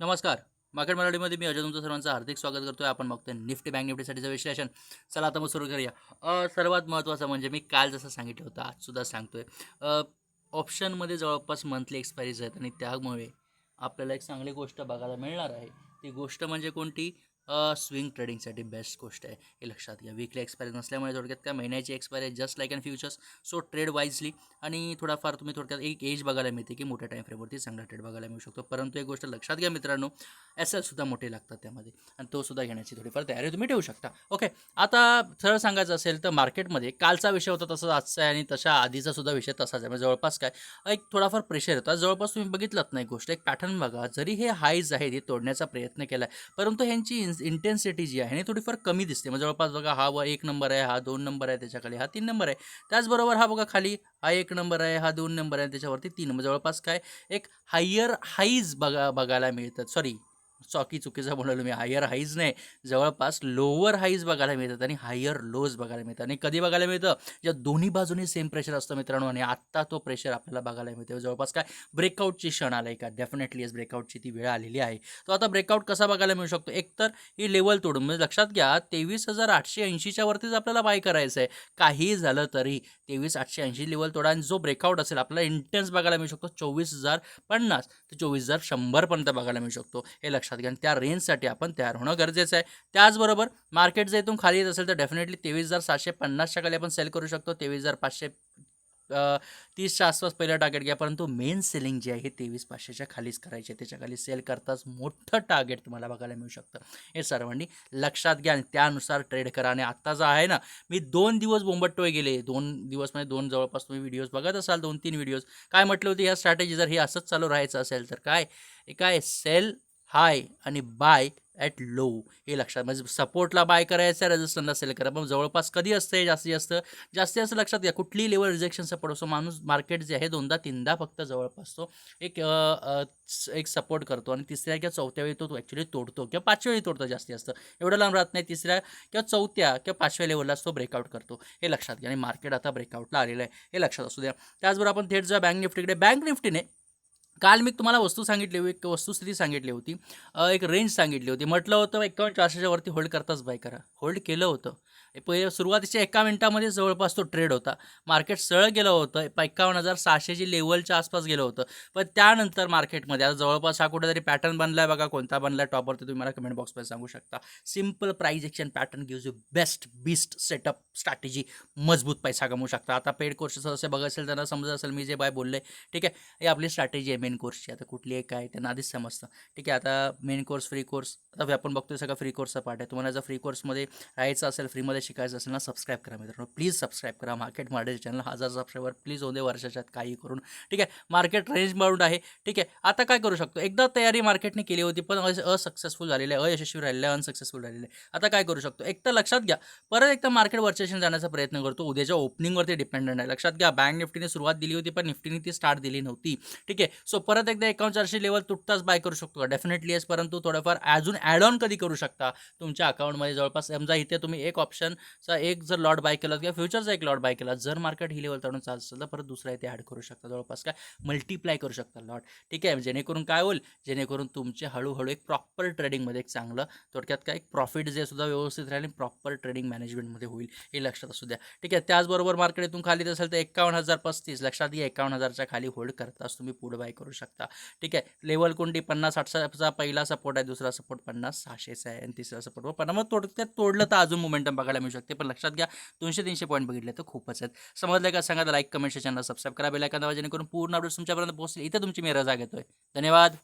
नमस्कार. मार्केट मराठीमध्ये मी अजय तुमचं सर्वांचं हार्दिक स्वागत करतो आहे आपण बघतोय निफ्टी बँक निफ्टीसाठीचं विश्लेषण. चला आता मग सुरू करूया. सर्वात महत्त्वाचं म्हणजे मी काल जसं सांगितलं होतं आजसुद्धा सांगतोय. आहे ऑप्शनमध्ये जवळपास मंथली एक्सपायरीज आहेत आणि त्यामुळे आपल्याला एक चांगली गोष्ट बघायला मिळणार आहे. ती गोष्ट म्हणजे कोणती? स्विंग ट्रेडिंगसाठी बेस्ट गोष्ट आहे. हे लक्षात घ्या. विकली एक्सपायरी नसल्यामुळे थोडक्यात काय महिन्याची एक्सपायरी आहे just like and futures so trade wisely आणि थोडाफार तुम्ही थोडक्यात एक एज बघायला मिळते की मोठ्या टाईम फ्रेमवरती चांगला ट्रेड बघायला मिळू शकतो. परंतु एक गोष्ट लक्षात घ्या मित्रांनो एस एलसुद्धा मोठे लागतात त्यामध्ये. आणि तो सुद्धा घेण्याची थोडीफार तयारी तुम्ही ठेवू शकता. ओके आता सरळ सांगायचं असेल तर मार्केटमध्ये कालचा विषय होता तसाच आजचा आहे आणि तशा आधीचा सुद्धा विषय तसाच आहे. म्हणजे जवळपास काय एक थोडाफार प्रेशर येतो. जवळपास तुम्ही बघितलात नाही गोष्ट. एक पॅटर्न बघा. जरी हे हाईज आहे ते तोडण्याचा प्रयत्न केला आहे परंतु ह्यांची इंटेन्सिटी जी आहे नी थोडीफार कमी दिसते. म्हणजे जवळपास बघा हा व एक नंबर आहे हा दोन नंबर आहे त्याच्याखाली हा तीन नंबर आहे. त्याचबरोबर हा बघा खाली हा एक नंबर आहे हा दोन नंबर आहे त्याच्यावरती तीन. म्हणजे जवळपास काय एक हायर हाईज बघा बघायला मिळतात. सॉरी चॉकी चुकीचं म्हणालो मी. हायर हाईज नाही. जवळपास लोअर हाईज बघायला मिळतात आणि हायर लोज बघायला मिळतात. आणि कधी बघायला मिळतं? ज्या दोन्ही बाजूनी सेम प्रेशर असतं मित्रांनो आणि आत्ता तो प्रेशर आपल्याला बघायला मिळतो. जवळपास काय? ब्रेकआउटची क्षण आला आहे का डेफिनेटली येस ब्रेकआउटची ती वेळ आलेली आहे. तो आता ब्रेकआउट कसा बघायला मिळू शकतो? एकतर ही लेवल तोडून. म्हणजे लक्षात घ्या तेवीस हजार आठशे ऐंशीच्या वरतीच आपल्याला बाय करायचं आहे काही झालं तरी तेवीस आठशे ऐंशी लेवल तोडा आणि जो ब्रेकआउट असेल आपल्याला इंटेन्स बघायला मिळू शकतो चोवीस हजार पन्नास. ते चोवीस हजार शंभरपर्यंत बघायला मिळू शकतो. हे लक्षात लक्षात घ्या आणि त्या रेंजसाठी आपण तयार होणं गरजेचं आहे. त्याचबरोबर मार्केट जर इथून खाली येत असेल तर डेफिनेटली तेवीस हजार सातशे पन्नासच्या खाली आपण सेल करू शकतो. तेवीस हजार पाचशे तीसच्या आसपास पहिलं टार्गेट घ्या. परंतु मेन सेलिंग जी आहे हे तेवीस पाचशेच्या खालीच करायची. आहे त्याच्याखाली सेल करताच मोठं टार्गेट तुम्हाला बघायला मिळू शकतं. हे सर्वांनी लक्षात घ्या आणि त्यानुसार ट्रेड करा. आणि आत्ता जो आहे ना मी दोन दिवस बोंबट्टोय गेले. दोन दिवस म्हणजे दोन जवळपास तुम्ही व्हिडिओज बघत असाल दोन तीन व्हिडिओज काय म्हटलं होतं या स्ट्रॅटेजी जर हे असंच चालू राहायचं असेल तर काय? काय? सेल हाय आणि बाय ॲट लो हे लक्षात म्हणजे सपोर्टला बाय करायचं आहे रेजिस्टंटला सेल करा पण जवळपास कधी असतं हे जास्तीत जास्त जास्तीत जास्त लक्षात घ्या कुठलीही लेवल रिजेक्शन सपोर्ट असतो माणूस मार्केट जे आहे दोनदा तीनदा फक्त जवळपास तो एक स- एक सपोर्ट करतो आणि तिसऱ्या किंवा चौथ्या वेळी तो ॲक्च्युली तोडतो किंवा पाचव्या वेळी तोडतो जास्तीत जास्त. एवढं लांब राहत नाही. तिसऱ्या किंवा चौथ्या किंवा पाचव्या लेवललाच तो ब्रेकआउट करतो. हे लक्षात घ्या. आणि मार्केट आता ब्रेकआउटला आलेलं आहे. हे लक्षात असू द्या. त्याचबरोबर आपण थेट जा बँक निफ्टीकडे बँक निफ्टीने काल मी तुम्हाला वस्तू सांगितली होती एक वस्तुस्थिती सांगितली होती एक रेंज सांगितली होती. म्हटलं होतं एकावन्न चारशेच्या वरती होल्ड करताच बाय करा. होल्ड केलं होतं. पहिले सुरुवातीच्या एका मिनिटामध्ये जवळपास तो ट्रेड होता. मार्केट सरळ गेलं होतं एक्कावन्न हजार सहाशेची लेवलच्या आसपास गेलं होतं. पण त्यानंतर मार्केटमध्ये आता जवळपास हा कुठेतरी पॅटर्न बनला आहे बघा कोणता बनला आहे टॉपवरती तुम्ही मला कमेंट बॉक्समध्ये सांगू शकता. Simple price action pattern gives you best best setup strategy मजबूत पैसा कमवू शकता. आता पेड कोर्सेस असे बघत असेल त्यांना समजत असेल मी जे बाय बोलले ठीक आहे? हे आपली स्ट्रॅटेजी आहे. मेन कोर्सची आता कुठली आहे काय त्यांना आधीच समजतं. ठीक आहे आता मेन कोर्स फ्री कोर्स आता आपण बघतोय सगळं फ्री कोर्सचा पार्ट आहे. तुम्हाला जर फ्री कोर्समध्ये राहायचं असेल फ्रीमध्ये शिकायचं असेल ना सबस्क्राईब करा मित्रांनो. प्लीज सबस्क्राईब करा. मार्केट मराठी चॅनल हजार सबस्क्राईबर प्लीज होऊ दे वर्षाच्यात काही करून. ठीक आहे मार्केट रेंज बाउंड आहे. ठीक आहे आता काय करू शकतो? एकदा तयारी मार्केटने केली होती पण असक्सेसफुल झालेलं आहे अयशस्वी राहिलेलं आहे अनसक्सेसफुल राहिलेलं आहे आता काय करू शकतो? एक तर लक्षात घ्या. परत एकदा मार्केट वरचेशन जाण्याचा प्रयत्न करतो. उद्याच्या ओपनिंगवरती डिपेंडंट आहे. लक्षात घ्या बँक निफ्टीने सुरुवात दिली होती पण निफ्टीने ती स्टार्ट दिली नव्हती. ठीक आहे सो परत एकदा एकावन्न चारशे लेवल तुटताच बाय करू शकतो डेफिनेटली येस परंतु थोडंफार अजून ॲड ऑन कधी करू शकता? तुमच्या अकाउंटमध्ये जवळपास समजा इथे तुम्ही एक ऑप्शनचा एक जर लॉट बाय केला किंवा फ्युचरचा एक लॉट बाय केला जर मार्केट ही लेवल तडून चालत असेल तर परत दुसरा इथे ॲड करू शकता. जवळपास काय? मल्टिप्लाय करू शकता लॉट ठीक आहे? जेणेकरून काय होईल? जेणेकरून तुमचे हळूहळू एक प्रॉपर ट्रेडिंगमध्ये एक चांगलं थोडक्यात काय? एक प्रॉफिट जे सुद्धा व्यवस्थित राहील आणि प्रॉपर ट्रेडिंग मॅनेजमेंटमध्ये होईल हे लक्षात असू द्या. ठीक आहे? त्याचबरोबर मार्केट इथून खाली असेल तर एकावन्न हजार पस्तीस. लक्षात घ्या एकावन्न हजारच्या खाली होल्ड करताच तुम्ही पुढे बाय करू शकता. ठीक आहे? लेवल कोणती? पन्नास साठचा पहिला सपोर्ट आहे दुसरा सपोर्ट पन्नास सहाशेचा आहे आणि तिसरा सपोर्ट हो, व पन्नास मग तोडक्यात तोडलं तर अजून मोमेंटम बघायला मिळू शकते. पण लक्षात घ्या दोनशे तीनशे पॉईंट बघितले तर खूपच आहेत. समजलं का? सांगा लाईक कमेंट चॅनल सबस्क्राईब करा बेल जेणेकरून पूर्ण अपडेट्स तुमच्यापर्यंत पोहोचले इथे तुमची मी रजा घेतोय. धन्यवाद.